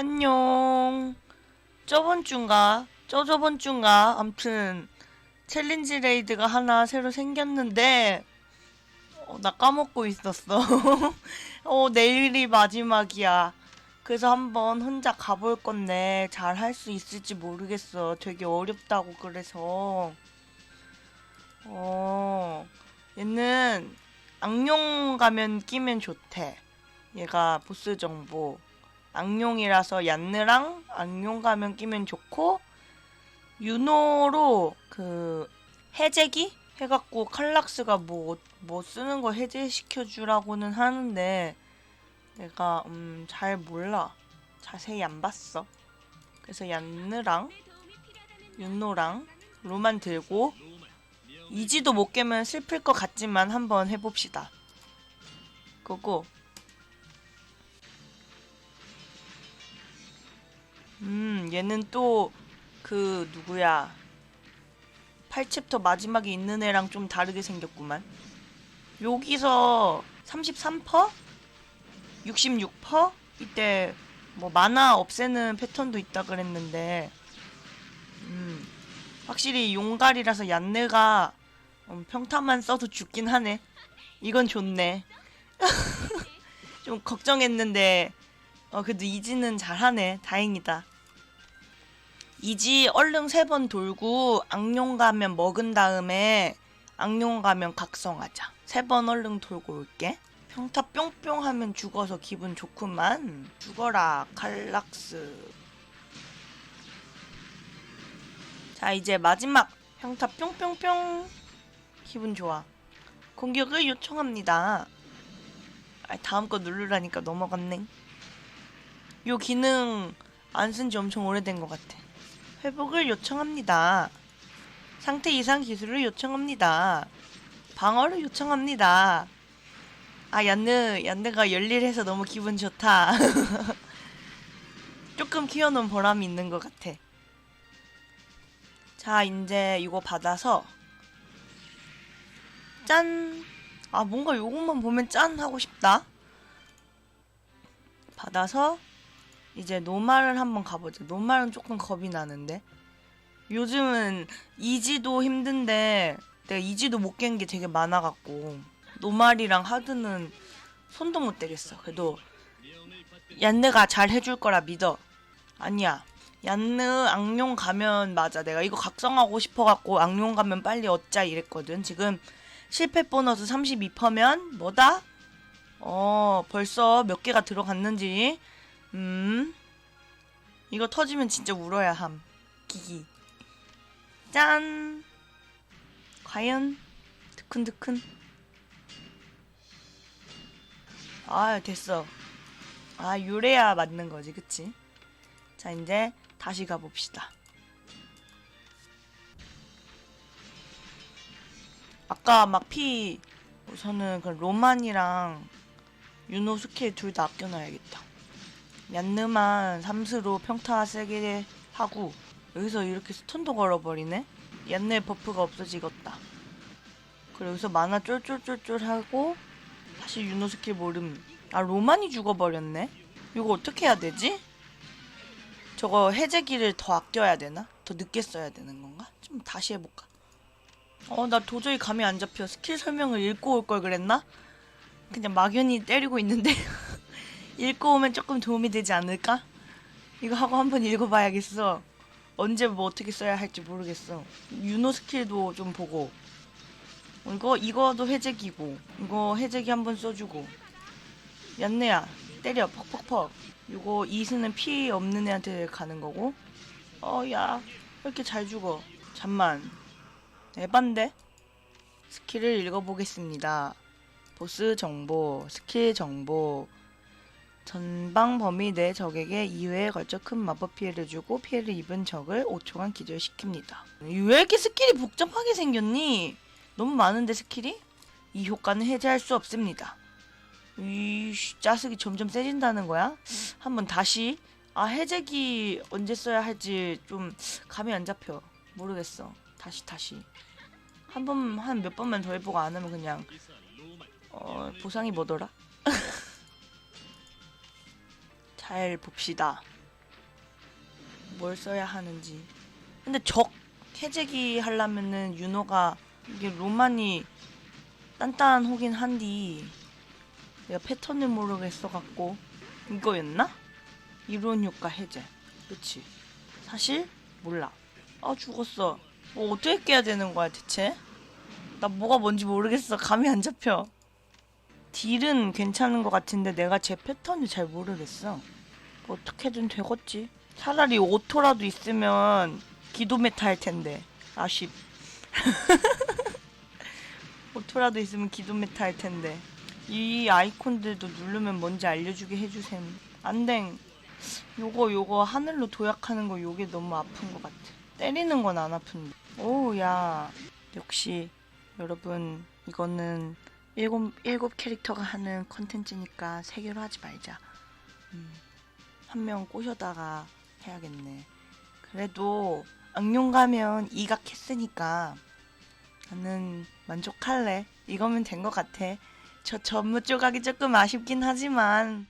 안녕. 저번 주인가? 저 저번 주인가? 암튼 챌린지 레이드가 하나 새로 생겼는데 어, 나 까먹고 있었어. 어, 내일이 마지막이야. 그래서 한번 혼자 가볼 건데 잘 할 수 있을지 모르겠어. 되게 어렵다고 그래서. 어, 얘는 악룡 가면 끼면 좋대. 얘가 보스 정보. 악룡이라서 얀느랑 악룡 가면 끼면 좋고 윤호로 그 해제기? 해갖고 칼락스가 뭐 뭐 쓰는 거 해제시켜 주라고는 하는데 내가 음 잘 몰라. 자세히 안 봤어. 그래서 얀느랑 윤호랑 로만 들고 이지도 못 깨면 슬플 것 같지만 한번 해봅시다. 그거 음, 얘는 또 그 누구야? 8챕터 마지막에 있는 애랑 좀 다르게 생겼구만. 여기서 33%? 66%? 이때 뭐 만화 없애는 패턴도 있다 그랬는데 음, 확실히 용갈이라서 얀느가 음, 평타만 써도 죽긴 하네. 이건 좋네. 좀 걱정했는데 어, 그래도 이지는 잘하네. 다행이다. 이지 얼른 세 번 돌고 악룡 가면 먹은 다음에 악룡 가면 각성하자. 세 번 얼른 돌고 올게. 평타 뿅뿅 하면 죽어서 기분 좋구만. 죽어라, 칼락스. 자, 이제 마지막 평타 뿅뿅뿅. 기분 좋아. 공격을 요청합니다. 아, 다음 거 누르라니까 넘어갔네. 요 기능 안 쓴 지 엄청 오래된 것 같아. 회복을 요청합니다. 상태 이상 기술을 요청합니다. 방어를 요청합니다. 아, 얀느, 얀느가 열일해서 너무 기분 좋다. 조금 키워놓은 보람이 있는 것 같아. 자, 이제 이거 받아서 짠! 아, 뭔가 요것만 보면 짠! 하고 싶다. 받아서 이제 노말을 한번 가보자. 노말은 조금 겁이 나는데. 요즘은 이지도 힘든데 내가 이지도 못 깬 게 되게 많아갖고 노말이랑 하드는 손도 못 대겠어. 그래도 얀느가 잘 해줄 거라 믿어. 아니야. 얀느 악룡 가면 맞아. 내가 이거 각성하고 싶어갖고 악룡 가면 빨리 얻자 이랬거든. 지금 실패 보너스 32%면 뭐다? 어 벌써 몇 개가 들어갔는지 음. 이거 터지면 진짜 울어야 함. 기기. 짠. 과연 드큰드큰. 아, 됐어. 아, 유래야 맞는 거지, 그치? 자, 이제 다시 가봅시다. 아까 막 피, 우선은 그 로만이랑 스킬 둘다 아껴놔야겠다. 얀느만 삼스로 평타 세게 하고 여기서 이렇게 스턴도 걸어버리네? 얀느의 버프가 없어지겠다. 그리고 여기서 만화 쫄쫄쫄쫄 하고 다시 윤호 스킬 모름. 아 로만이 죽어버렸네? 이거 어떻게 해야 되지? 저거 해제기를 더 아껴야 되나? 더 늦게 써야 되는 건가? 좀 다시 해볼까? 어, 나 도저히 감이 안 잡혀. 스킬 설명을 읽고 올 걸 그랬나? 그냥 막연히 때리고 있는데. 읽고 오면 조금 도움이 되지 않을까? 이거 하고 한번 읽어봐야겠어. 언제 뭐 어떻게 써야 할지 모르겠어. 윤호 스킬도 좀 보고. 이거 이거도 해제기고. 이거 해제기 한번 써주고. 얀네야 때려 퍽퍽퍽. 이거 이스는 피 없는 애한테 가는 거고. 어야 왜 이렇게 잘 죽어? 잠만. 에반데? 스킬을 읽어보겠습니다. 보스 정보, 스킬 정보, 전방 범위 내 적에게 2회에 걸쳐 큰 마법 피해를 주고 피해를 입은 적을 5초간 기절시킵니다. 왜 이렇게 스킬이 복잡하게 생겼니? 너무 많은데 스킬이? 이 효과는 해제할 수 없습니다. 이 짜식이 점점 세진다는 거야? 한번 다시 아 해제기 언제 써야 할지 좀 감이 안 잡혀. 모르겠어. 다시 다시 한 번 한 몇 번만 더 해보고 안 하면 그냥 어 보상이 뭐더라? 잘 봅시다. 뭘 써야 하는지. 근데 적 해제기 하려면은 윤호가 이게 로만이 단단하긴 한디 내가 패턴을 모르겠어 갖고 이거였나? 이론 효과 해제. 그치? 사실 몰라. 아 죽었어. 뭐 어떻게 깨야 되는 거야 대체? 나 뭐가 뭔지 모르겠어. 감이 안 잡혀. 딜은 괜찮은 것 같은데 내가 제 패턴을 잘 모르겠어. 뭐 어떻게든 되겠지. 차라리 오토라도 있으면 기도 메타 할 텐데. 아쉽. 오토라도 있으면 기도 메타 할 텐데. 이 아이콘들도 누르면 뭔지 알려주게 해주셈. 안댕. 요거 요거 하늘로 도약하는 거 요게 너무 아픈 것 같아. 때리는 건 안 아픈데. 오야. 역시 여러분 이거는 일곱 일곱 캐릭터가 하는 컨텐츠니까 세 개로 하지 말자. 음, 한 명 꼬셔다가 해야겠네. 그래도 악룡 가면 이각 했으니까 나는 만족할래. 이거면 된 것 같아. 저 전무 조각이 조금 아쉽긴 하지만